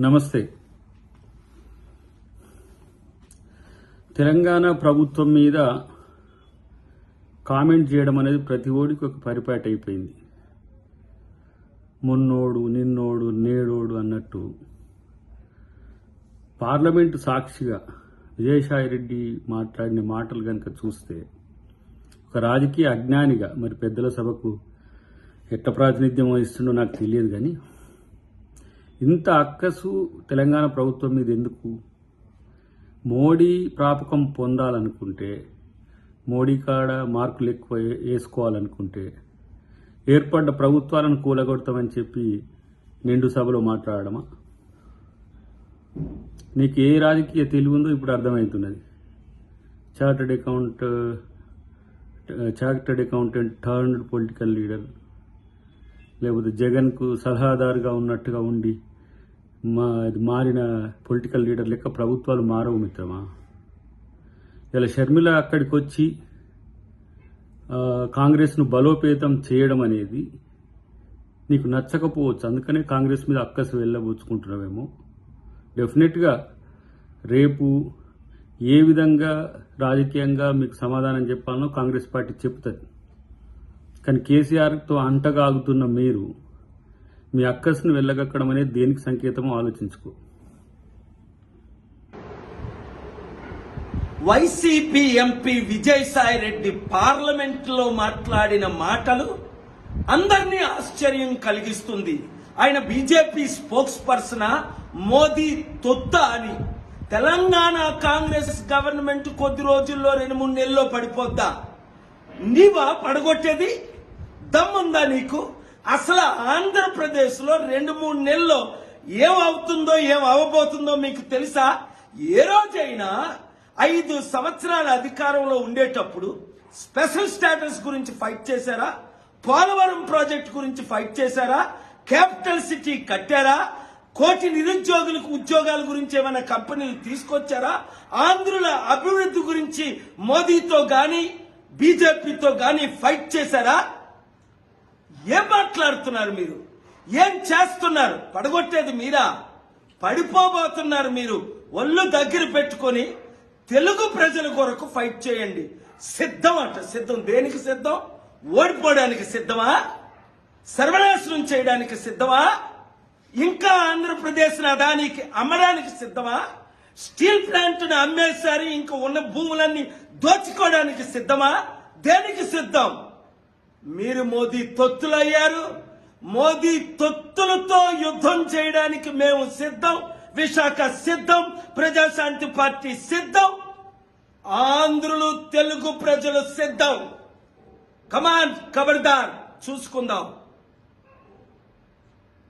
నమస్తే. తెలంగాణ ప్రభుత్వం మీద కామెంట్ చేయడం అనేది ప్రతి ఓడికి ఒక పరిపాటి అయిపోయింది. మొన్నోడు నిన్నోడు నేడోడు అన్నట్టు. పార్లమెంటు సాక్షిగా విజయసాయి రెడ్డి మాట్లాడిన మాటలు కనుక చూస్తే ఒక రాజకీయ అజ్ఞానిగా మరి పెద్దల సభకు ఎట్ట ప్రాతినిధ్యం వహిస్తుండో నాకు తెలియదు కానీ ఇంత అక్కసు తెలంగాణ ప్రభుత్వం మీద ఎందుకు? మోడీ ప్రాపకం పొందాలనుకుంటే మోడీ కాడ మార్కులు ఎక్కువ వేసుకోవాలనుకుంటే ఏర్పడ్డ ప్రభుత్వాలను కూలగొడతామని చెప్పి నిండు సభలో మాట్లాడమా నీకు ఏ రాజకీయ తెలివి ఉందో ఇప్పుడు అర్థమవుతున్నది chartered account chartered accountant turned political leader. లేకపోతే జగన్కు సలహాదారుగా ఉన్నట్టుగా ఉండి మా అది మారిన పొలిటికల్ లీడర్ లెక్క ప్రభుత్వాలు మారవు మిత్రమా? ఇలా షర్మిల అక్కడికి వచ్చి కాంగ్రెస్ను బలోపేతం చేయడం అనేది నీకు నచ్చకపోవచ్చు. అందుకనే కాంగ్రెస్ మీద అక్కసు వెళ్ళబోచుకుంటున్నావేమో. డెఫినెట్గా రేపు ఏ విధంగా రాజకీయంగా మీకు సమాధానం చెప్పాలనో కాంగ్రెస్ పార్టీ చెప్తుంది. కానీ కేసీఆర్తో అంటగాగుతున్న మీరు మీ అక్కస్ను వెళ్ళగక్కడం అనేది దేనికి సంకేతమో ఆలోచించుకో. వైసీపీ ఎంపీ విజయసాయి రెడ్డి పార్లమెంట్లో మాట్లాడిన మాటలు అందరినీ ఆశ్చర్యం కలిగిస్తుంది. ఆయన బీజేపీ స్పోక్స్ పర్సన్ మోదీ తొత్త అని. తెలంగాణ కాంగ్రెస్ గవర్నమెంట్ కొద్ది రోజుల్లో రెండు మూడు నెలల్లో పడిపోద్దా? నీవా పడగొట్టేది? దమ్ముందా నీకు? అసలు ఆంధ్రప్రదేశ్లో రెండు మూడు నెలల్లో ఏమవుతుందో ఏం అవ్వబోతుందో మీకు తెలుసా? ఏ రోజైనా ఐదు సంవత్సరాల అధికారంలో ఉండేటప్పుడు స్పెషల్ స్టేటస్ గురించి ఫైట్ చేశారా? పోలవరం ప్రాజెక్ట్ గురించి ఫైట్ చేశారా? క్యాపిటల్ సిటీ కట్టారా? కోటి నిరుద్యోగులకు ఉద్యోగాల గురించి ఏమైనా కంపెనీలు తీసుకొచ్చారా? ఆంధ్రుల అభివృద్ధి గురించి మోదీతో గాని బీజేపీతో గాని ఫైట్ చేశారా? ఏం మాట్లాడుతున్నారు మీరు? ఏం చేస్తున్నారు? పడగొట్టేది మీరా? పడిపోబోతున్నారు మీరు. ఒళ్ళు దగ్గర పెట్టుకొని తెలుగు ప్రజల కొరకు ఫైట్ చేయండి. సిద్ధం అంట సిద్ధం. దేనికి సిద్ధం? ఓడిపోవడానికి సిద్ధమా? సర్వనాశనం చేయడానికి సిద్ధమా? ఇంకా ఆంధ్రప్రదేశ్ అదానికి అమ్మడానికి సిద్ధమా? స్టీల్ ప్లాంట్ అమ్మేసారి అమ్మేశారు ఇంకా ఉన్న భూములన్నీ దోచుకోవడానికి సిద్ధమా? దేనికి సిద్ధం? మీరు మోదీ తొత్తులయ్యారు. మోదీ తొత్తులతో యుద్ధం చేయడానికి మేము సిద్ధం. విశాఖ సిద్ధం. ప్రజాశాంతి పార్టీ సిద్ధం. ఆంధ్రులు తెలుగు ప్రజలు సిద్ధం. కమాన్ కబర్దార్ చూసుకుందాం.